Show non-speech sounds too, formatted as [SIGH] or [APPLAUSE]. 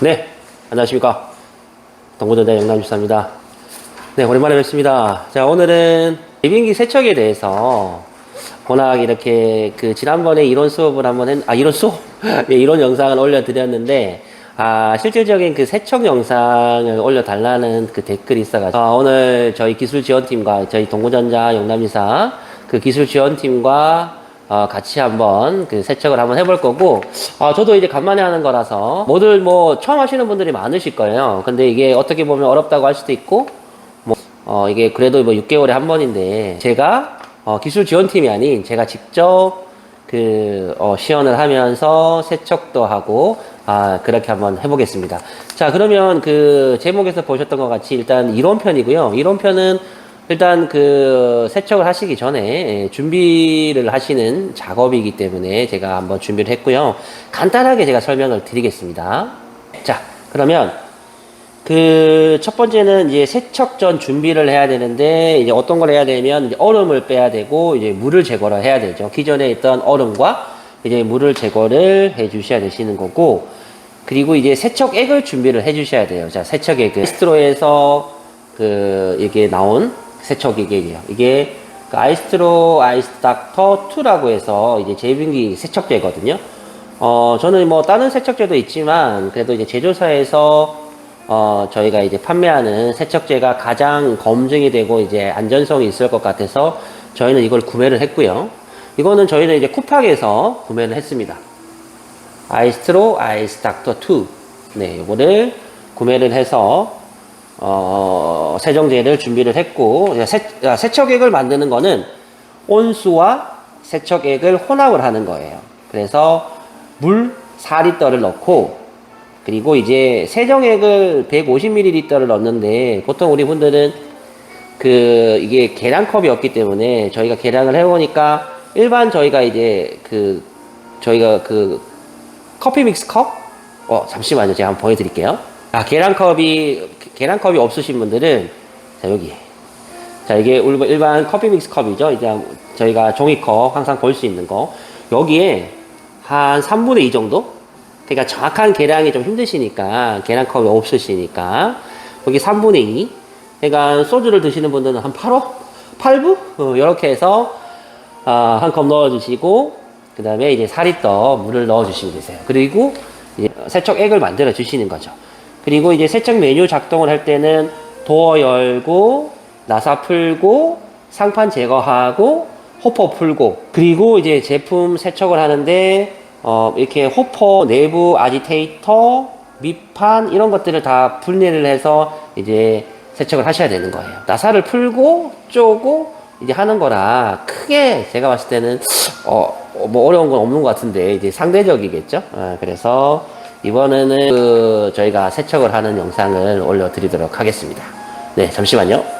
네, 안녕하십니까. 동부전자 영남주사입니다. 네, 오랜만에 뵙습니다. 자, 오늘은 비행기 세척에 대해서 워낙 이렇게 그 지난번에 이론 수업을 한번 했, 아, 이론 수업? [LAUGHS] 예, 이론 영상을 올려드렸는데, 아, 실질적인 그 세척 영상을 올려달라는 그 댓글이 있어가지고, 아, 오늘 저희 기술 지원팀과 저희 동부전자 영남이사 그 기술 지원팀과 어, 같이 한번 그 세척을 한번 해볼 거고, 어, 저도 이제 간만에 하는 거라서, 모두 뭐 처음 하시는 분들이 많으실 거예요. 근데 이게 어떻게 보면 어렵다고 할 수도 있고, 뭐, 어, 이게 그래도 뭐 6개월에 한 번인데, 제가, 어, 기술 지원팀이 아닌 제가 직접 그, 어, 시연을 하면서 세척도 하고, 아, 그렇게 한번 해보겠습니다. 자, 그러면 그 제목에서 보셨던 것 같이 일단 이론편이고요. 이론편은 일단 그 세척을 하시기 전에 예, 준비를 하시는 작업이기 때문에 제가 한번 준비를 했고요. 간단하게 제가 설명을 드리겠습니다. 자, 그러면 그 첫 번째는 이제 세척 전 준비를 해야 되는데 이제 어떤 걸 해야 되면 얼음을 빼야 되고 이제 물을 제거를 해야 되죠. 기존에 있던 얼음과 이제 물을 제거를 해 주셔야 되시는 거고 그리고 이제 세척액을 준비를 해 주셔야 돼요. 자, 세척액 스트로에서 그 이게 나온 세척액이에요. 이게 그 아이스트로 아이스닥터 2라고 해서 이제 제빙기 세척제거든요. 어, 저는 뭐 다른 세척제도 있지만 그래도 이제 제조사에서 어, 저희가 이제 판매하는 세척제가 가장 검증이 되고 이제 안전성이 있을 것 같아서 저희는 이걸 구매를 했고요. 이거는 저희는 이제 쿠팍에서 구매를 했습니다. 아이스트로 아이스 닥터 2. 네, 이거를 구매를 해서 어, 세정제를 준비를 했고 세, 아, 세척액을 만드는 거는 온수와 세척액을 혼합을 하는 거예요. 그래서 물 4리터를 넣고 그리고 이제 세정액을 150ml를 넣는데 보통 우리 분들은 그 이게 계량컵이 없기 때문에 저희가 계량을 해보니까 일반 저희가 이제 그 저희가 그 커피 믹스 컵? 어 잠시만요 제가 한번 보여드릴게요 아 계량컵이 계량컵이 없으신 분들은 자 여기. 자 이게 울- 일반 커피 믹스 컵이죠. 이제 저희가 종이컵 항상 볼 수 있는 거. 여기에 한 3분의 2 정도? 그러니까 정확한 계량이 좀 힘드시니까 계량컵이 없으시니까. 여기 3분의 2 그러니까 소주를 드시는 분들은 한 8호 8부? 어, 이렇게 해서 아, 한컵 넣어주시고 그 다음에 이제 4리터 물을 넣어주시면 되세요. 그리고 세척액을 만들어 주시는 거죠. 그리고 이제 세척 메뉴 작동을 할 때는 도어 열고 나사 풀고 상판 제거하고 호퍼 풀고 그리고 이제 제품 세척을 하는데 어 이렇게 호퍼 내부 아지테이터 밑판 이런 것들을 다 분해를 해서 이제 세척을 하셔야 되는 거예요. 나사를 풀고 쪼고 이제 하는 거라 크게 제가 봤을 때는 어 뭐 어려운 건 없는 것 같은데 이제 상대적이겠죠. 아, 그래서 이번에는 그 저희가 세척을 하는 영상을 올려드리도록 하겠습니다. 네, 잠시만요.